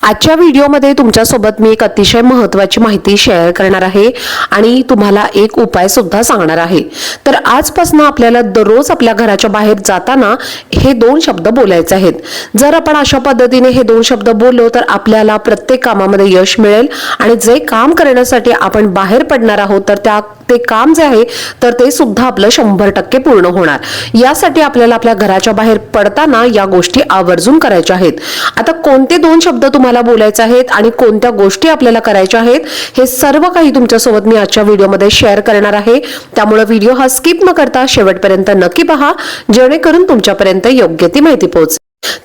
आजच्या व्हिडिओमध्ये तुमच्यासोबत मी एक अतिशय महत्वाची माहिती शेअर करणार आहे आणि तुम्हाला एक उपाय सुद्धा सांगणार आहे. तर आजपासून आपल्याला दररोज आपल्या घराच्या बाहेर जाताना हे दोन शब्द बोलायचे आहेत. जर आपण अशा पद्धतीने हे दोन शब्द बोललो तर आपल्याला प्रत्येक कामामध्ये यश मिळेल आणि जे काम करण्यासाठी आपण बाहेर पडणार आहोत तर त्या ते काम जे आहे तर ते सुद्धा आपलं शंभर टक्के पूर्ण होणार. यासाठी आपल्याला आपल्या घराच्या बाहेर पडताना या गोष्टी आवर्जून करायच्या आहेत. आता कोणते दोन शब्द तुम्हाला बोलायचे आहेत आणि कोणत्या गोष्टी आपल्याला करायच्या आहेत हे सर्व काही तुमच्यासोबत मी आजच्या व्हिडिओमध्ये शेअर करणार आहे. त्यामुळे व्हिडिओ हा स्किप न करता शेवटपर्यंत नक्की पहा जेणेकरून तुमच्यापर्यंत योग्य ती माहिती पोहोच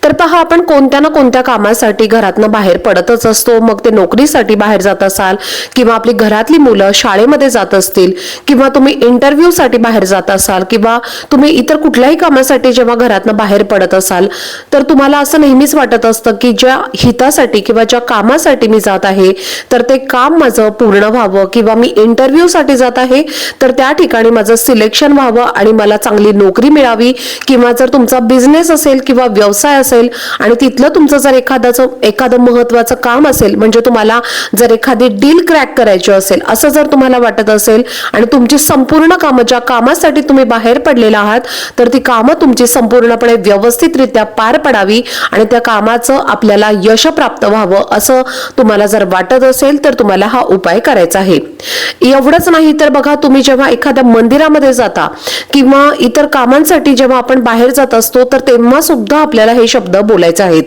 तर पहा आपण कोणत्या ना कोणत्या कामासाठी घरातनं बाहेर पडतच असतो. मग ते नोकरीसाठी बाहेर जात असाल किंवा आपली घरातली मुलं शाळेमध्ये जात असतील किंवा तुम्ही इंटरव्ह्यूसाठी बाहेर जात असाल किंवा तुम्ही इतर कुठल्याही कामासाठी जेव्हा घरातनं बाहेर पडत असाल तर तुम्हाला असं नेहमीच वाटत असतं की ज्या हितासाठी किंवा ज्या कामासाठी मी जात आहे तर ते काम माझं पूर्ण व्हावं किंवा मी इंटरव्ह्यूसाठी जात आहे तर त्या ठिकाणी माझं सिलेक्शन व्हावं आणि मला चांगली नोकरी मिळावी किंवा जर तुमचा बिझनेस असेल किंवा व्यवसाय असेल आणि तिथलं तुमचं जर एखाद्याचं एखादं महत्वाचं काम असेल म्हणजे तुम्हाला जर एखादी डील क्रॅक करायची असेल असं जर तुम्हाला वाटत असेल आणि तुमची संपूर्ण कामं ज्या कामासाठी तुम्ही बाहेर पडलेला आहात तर ती कामं तुमची संपूर्णपणे व्यवस्थितरित्या पार पडावी आणि त्या कामाचं आपल्याला यश प्राप्त व्हावं असं तुम्हाला जर वाटत असेल तर तुम्हाला हा उपाय करायचा आहे. एवढंच नाही तर बघा तुम्ही जेव्हा एखाद्या मंदिरामध्ये जाता किंवा इतर कामांसाठी जेव्हा आपण बाहेर जात असतो तर तेव्हा सुद्धा आपल्याला हे शब्द बोलायचे आहेत.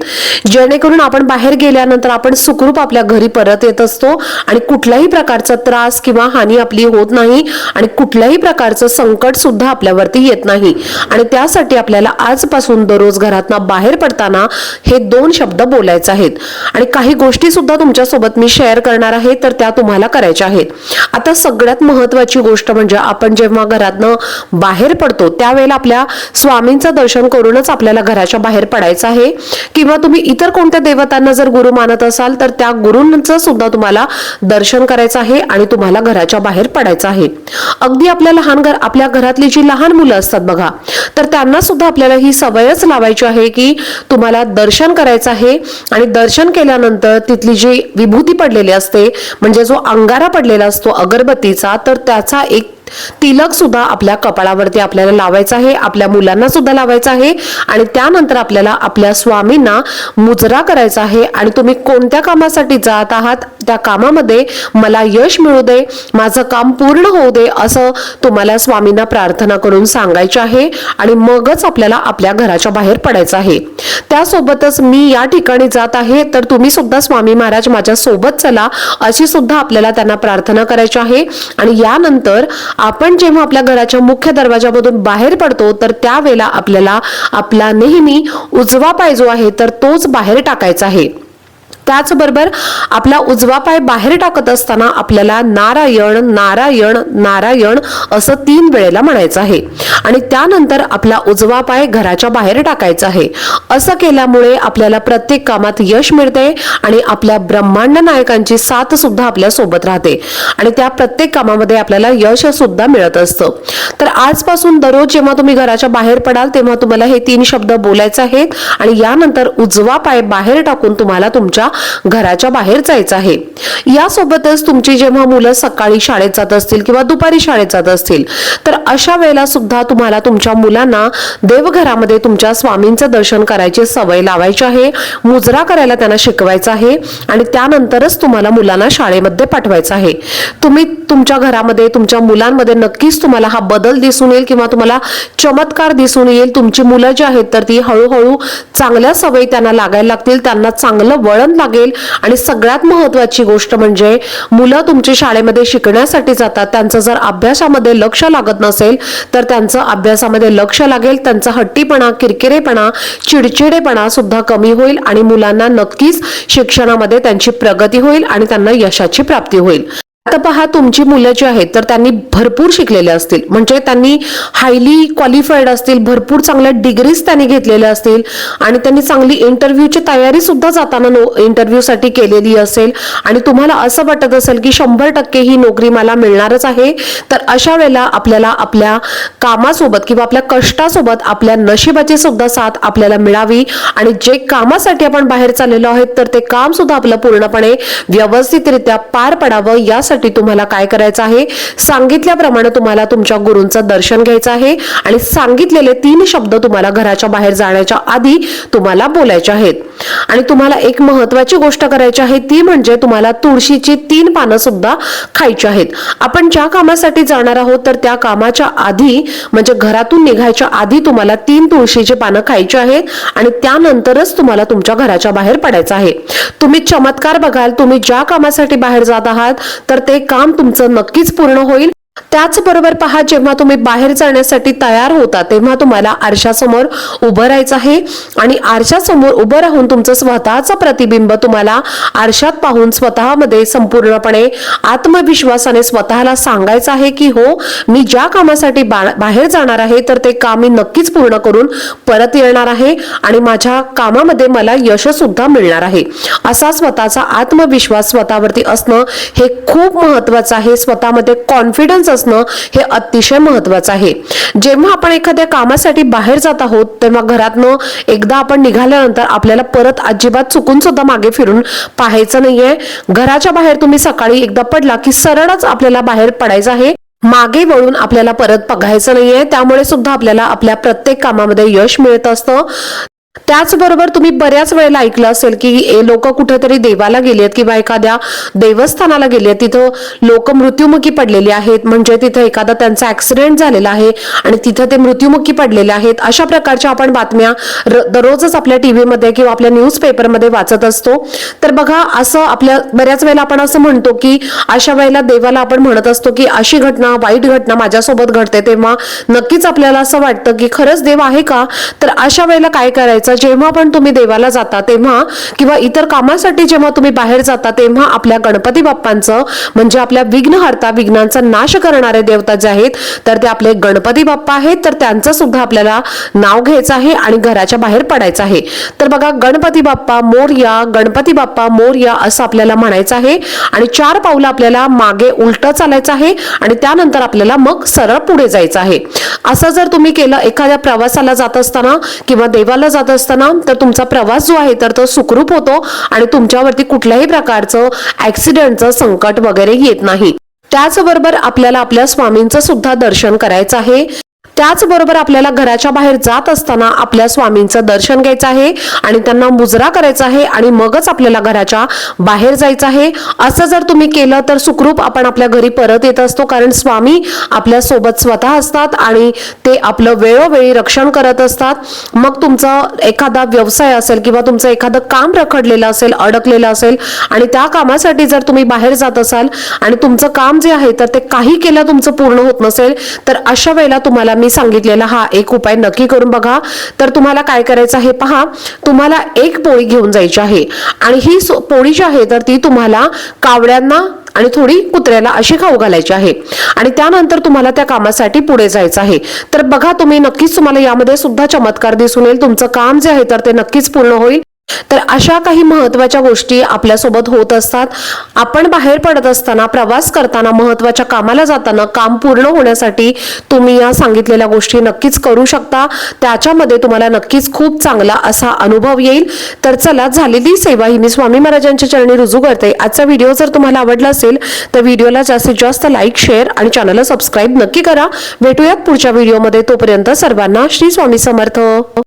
जेणेकरून आपण बाहेर गेल्यानंतर आपण सुखरूप आपल्या घरी परत येत असतो आणि कुठल्याही प्रकारचा त्रास किंवा हानी आपली होत नाही आणि कुठल्याही प्रकारचं संकट सुद्धा आपल्यावरती येत नाही. आणि त्यासाठी आपल्याला आजपासून दररोज घरातनं बाहेर पडताना हे दोन शब्द बोलायचे आहेत. आणि काही गोष्टी सुद्धा तुमच्यासोबत मी शेअर करणार आहे तर त्या तुम्हाला करायच्या आहेत. आता सगळ्यात महत्वाची गोष्ट म्हणजे आपण जेव्हा घरातनं बाहेर पडतो त्यावेळेला आपल्या स्वामींचं दर्शन करूनच आपल्याला घराच्या बाहेर पडायचं आहे. किंवा तुम्ही इतर कोणत्या देवतांना जर गुरु मानत असाल तर त्या गुरूंचं सुद्धा तुम्हाला दर्शन करायचं आहे आणि तुम्हाला घराच्या बाहेर पडायचं आहे. अगदी आपल्या लहान घर आपल्या घरातली जी लहान मुलं असतात बघा तर त्यांना सुद्धा आपल्याला ही सवयच लावायची आहे की तुम्हाला दर्शन करायचं आहे. आणि दर्शन केल्यानंतर तिथली जी विभूती पडलेली असते म्हणजे जो अंगारा पडलेला असतो अगरबत्तीचा तर त्याचा एक तिलक सुद्धा आपल्या कपाळावरती आपल्याला लावायचं आहे आपल्या मुलांना सुद्धा लावायचं आहे आणि त्यानंतर आपल्याला आपल्या स्वामींना मुजरा करायचा आहे. आणि तुम्ही कोणत्या कामासाठी जात आहात? त्या कामामध्ये मला यश मिळू दे माझं काम पूर्ण होऊ दे असं तुम्हाला स्वामींना प्रार्थना करून सांगायचे आहे आणि मगच आपल्याला आपल्या घराच्या बाहेर पडायचं आहे. त्यासोबतच मी या ठिकाणी जात आहे तर तुम्ही सुद्धा स्वामी महाराज माझ्या सोबत चला अशी सुद्धा आपल्याला त्यांना प्रार्थना करायची आहे. आणि यानंतर आपण जेव्हा आपल्या घराच्या मुख्य दरवाजामधून बाहेर पडतो तर त्यावेळेला आपल्याला आपला नेहमी उजवा पाय जो आहे तर तोच बाहेर टाकायचा आहे. त्याचबरोबर आपला उजवा पाय बाहेर टाकत असताना आपल्याला नारायण नारायण नारायण असं तीन वेळेला म्हणायचं आहे. आणि त्यानंतर आपला उजवा पाय घराच्या बाहेर टाकायचा आहे. असं केल्यामुळे आपल्याला प्रत्येक कामात यश मिळते आणि आपल्या ब्रह्मांड नायकांची साथ सुद्धा आपल्यासोबत राहते. आणि त्या प्रत्येक कामामध्ये आपल्याला यश सुद्धा मिळत असतं. तर आजपासून दररोज जेव्हा तुम्ही घराच्या बाहेर पडाल तेव्हा तुम्हाला हे तीन शब्द बोलायचे आहेत. आणि यानंतर उजवा पाय बाहेर टाकून तुम्हाला तुमच्या घराच्या बाहेर जायचं आहे. यासोबतच तुमची जेव्हा मुलं सकाळी शाळेत जात असतील किंवा दुपारी शाळेत जात असतील तर अशा वेळेला सुद्धा तुम्हाला तुमच्या मुलांना देवघरामध्ये तुमच्या स्वामींचं दर्शन करायची सवय लावायची आहे मुजरा करायला त्यांना शिकवायचं आहे आणि त्यानंतरच तुम्हाला मुलांना शाळेमध्ये पाठवायचं आहे. तुम्ही तुमच्या घरामध्ये तुमच्या मुलांमध्ये नक्कीच तुम्हाला हा बदल दिसून येईल किंवा तुम्हाला चमत्कार दिसून येईल. तुमची मुलं जी आहेत तर ती हळूहळू चांगल्या सवयी त्यांना लागायला लागतील त्यांना चांगलं वळण लागेल आणि सगळ्यात महत्वाची गोष्ट म्हणजे मुलं तुमची शाळेमध्ये शिकण्यासाठी जातात. त्यांचं जर अभ्यासामध्ये लक्ष लागत नसेल तर त्यांचं अभ्यासामध्ये लक्ष लागेल. त्यांचा हट्टीपणा किरकिरेपणा चिडचिडेपणा सुद्धा कमी होईल आणि मुलांना नक्कीच शिक्षणामध्ये त्यांची प्रगती होईल आणि त्यांना यशाची प्राप्ती होईल. आता पहा तुमची मुलं जी आहेत तर त्यांनी भरपूर शिकलेले असतील. म्हणजे त्यांनी हायली क्वालिफाईड असतील भरपूर चांगल्या डिग्रीज त्यांनी घेतलेल्या असतील आणि त्यांनी चांगली इंटरव्ह्यूची तयारी सुद्धा जाताना नो इंटरव्ह्यूसाठी केलेली असेल. आणि तुम्हाला असं वाटत असेल की शंभर टक्के ही नोकरी मला मिळणारच आहे तर अशा वेळेला आपल्याला आपल्या कामासोबत किंवा आपल्या कष्टासोबत आपल्या नशिबाची सुद्धा साथ आपल्याला मिळावी आणि जे कामासाठी आपण बाहेर चाललेलो आहोत तर ते काम सुद्धा आपलं पूर्णपणे व्यवस्थितरित्या पार पडावं यासाठी तुम्हाला काय करायचं आहे? सांगितल्याप्रमाणे तुम्हाला तुमच्या गुरूंचं दर्शन घ्यायचं आहे आणि सांगितलेले तीन शब्द तुम्हाला घराच्या बाहेर जाण्याच्या आधी तुम्हाला बोलायचे आहेत. आणि तुम्हाला एक महत्वाची गोष्ट करायची आहे ती म्हणजे तुम्हाला तुळशीची तीन पानं सुद्धा खायची आहेत. आपण ज्या कामासाठी जाणार आहोत तर त्या कामाच्या आधी म्हणजे घरातून निघायच्या आधी तुम्हाला तीन तुळशीची पानं खायची आहेत आणि त्यानंतरच तुम्हाला तुमच्या घराच्या बाहेर पडायचं आहे. तुम्ही चमत्कार बघाल तुम्ही ज्या कामासाठी बाहेर जात आहात तर ते काम तुमचं नक्कीच पूर्ण होईल. त्याचबरोबर पहा जेव्हा तुम्ही बाहेर जाण्यासाठी तयार होता तेव्हा तुम्हाला आरशासमोर उभं राहायचं आहे. आणि आरशासमोर उभं राहून तुमचं स्वतःचं प्रतिबिंब तुम्हाला आरशात पाहून स्वतःमध्ये संपूर्णपणे आत्मविश्वासाने स्वतःला सांगायचं आहे की हो मी ज्या कामासाठी बा- बाहेर जाणार आहे तर ते काम मी नक्कीच पूर्ण करून परत येणार आहे. आणि माझ्या कामामध्ये मला यश सुद्धा मिळणार आहे. असा स्वतःचा आत्मविश्वास स्वतःवरती असणं हे खूप महत्वाचं आहे. स्वतःमध्ये कॉन्फिडन्स असणं हे अतिशय महत्वाचं आहे. जेव्हा आपण एखाद्या कामासाठी बाहेर जात आहोत तेव्हा घरातनं एकदा आपण निघाल्यानंतर आपल्याला परत अजिबात चुकून सुद्धा मागे फिरून पाहायचं नाहीये. घराच्या बाहेर तुम्ही सकाळी एकदा पडला की सरळच आपल्याला बाहेर पडायचं आहे. मागे वळून आपल्याला परत बघायचं नाहीये. त्यामुळे सुद्धा आपल्याला आपल्या प्रत्येक कामामध्ये यश मिळत असतं. त्याचबरोबर तुम्ही बऱ्याच वेळेला ऐकलं असेल की लोक कुठेतरी देवाला गेले आहेत किंवा एखाद्या देवस्थानाला गेले आहेत. तिथं लोक मृत्युमुखी पडलेली आहेत. म्हणजे तिथं एखादा त्यांचा ऍक्सिडेंट झालेला आहे आणि तिथं ते मृत्युमुखी पडलेले आहेत. अशा प्रकारच्या आपण बातम्या र- दररोजच आपल्या टीव्हीमध्ये किंवा आपल्या न्यूज पेपरमध्ये वाचत असतो. तर बघा असं आपल्या बऱ्याच वेळेला आपण असं म्हणतो की अशा वेळेला देवाला आपण म्हणत असतो की अशी घटना वाईट घटना माझ्यासोबत घडते तेव्हा नक्कीच आपल्याला असं वाटतं की खरंच देव आहे का? तर अशा वेळेला काय करायचं? जेव्हा पण तुम्ही देवाला जाता तेव्हा किंवा इतर कामासाठी जेव्हा तुम्ही बाहेर जाता तेव्हा आपल्या गणपती बाप्पांचं म्हणजे आपल्या विघ्नहर्ता विघ्नांचा नाश करणारे देवता जे आहेत तर ते आपले गणपती बाप्पा आहेत तर त्यांचं सुद्धा आपल्याला नाव घ्यायचं आहे आणि घराच्या बाहेर पडायचं आहे. तर बघा गणपती बाप्पा मोरया गणपती बाप्पा मोरया असं आपल्याला म्हणायचं आहे. आणि चार पावलं आपल्याला मागे उलट चालायचं आहे आणि त्यानंतर आपल्याला मग सरळ पुढे जायचं आहे. असं जर तुम्ही केलं एखाद्या प्रवासाला जात असताना किंवा देवाला जात असताना तर तुमचा प्रवास जो आहे तर तो सुखरूप होतो आणि तुमच्यावरती कुठल्याही प्रकारचं ऍक्सिडेंटचं संकट वगैरे येत नाही. त्याचबरोबर आपल्याला आपल्या स्वामींचं सुद्धा दर्शन करायचं आहे. त्याचबरोबर आपल्याला घराच्या बाहेर जात असताना आपल्या स्वामींचं दर्शन घ्यायचं आहे आणि त्यांना मुजरा करायचा आहे आणि मगच आपल्याला घराच्या बाहेर जायचं आहे. असं जर तुम्ही केलं तर सुखरूप आपण आपल्या घरी परत येत असतो कारण स्वामी आपल्यासोबत स्वतः असतात आणि ते आपलं वेळोवेळी रक्षण करत असतात. मग तुमचा एखादा व्यवसाय असेल किंवा तुमचं एखादं काम रखडलेलं असेल अडकलेलं असेल आणि त्या कामासाठी जर तुम्ही बाहेर जात असाल आणि तुमचं काम जे आहे तर ते काही केलं तुमचं पूर्ण होत नसेल तर अशा वेळेला तुम्हाला मी सांगितलेला हा एक उपाय नक्की करून बघा. तर तुम्हाला काय करायचं आहे पहा तुम्हाला एक पोळी घेऊन जायची आहे. आणि ही पोळी जी आहे तर ती तुम्हाला कावड्यांना आणि थोडी कुत्र्याला अशी खाऊ घालायची आहे. आणि त्यानंतर तुम्हाला त्या कामासाठी पुढे जायचं आहे. तर बघा तुम्ही नक्कीच तुम्हाला यामध्ये सुद्धा चमत्कार दिसून येईल. तुमचं काम जे आहे तर ते नक्कीच पूर्ण होईल. तर अशा काही महत्त्वाच्या गोष्टी आपल्यासोबत होत असतात. आपण बाहेर पडत असताना प्रवास करताना महत्त्वाच्या कामाला जाताना काम पूर्ण होण्यासाठी तुम्ही या सांगितलेल्या गोष्टी नक्कीच करू शकता. त्याच्यामध्ये तुम्हाला नक्कीच खूप चांगला असा अनुभव येईल. तर चला झालेली सेवा ही मी स्वामी महाराजांच्या चरणी रुजू करते. आजचा व्हिडिओ जर तुम्हाला आवडला असेल तर व्हिडिओला जास्तीत जास्त लाईक शेअर आणि चॅनलला सबस्क्राईब नक्की करा. भेटूयात पुढच्या व्हिडिओमध्ये. तोपर्यंत सर्वांना श्री स्वामी समर्थ.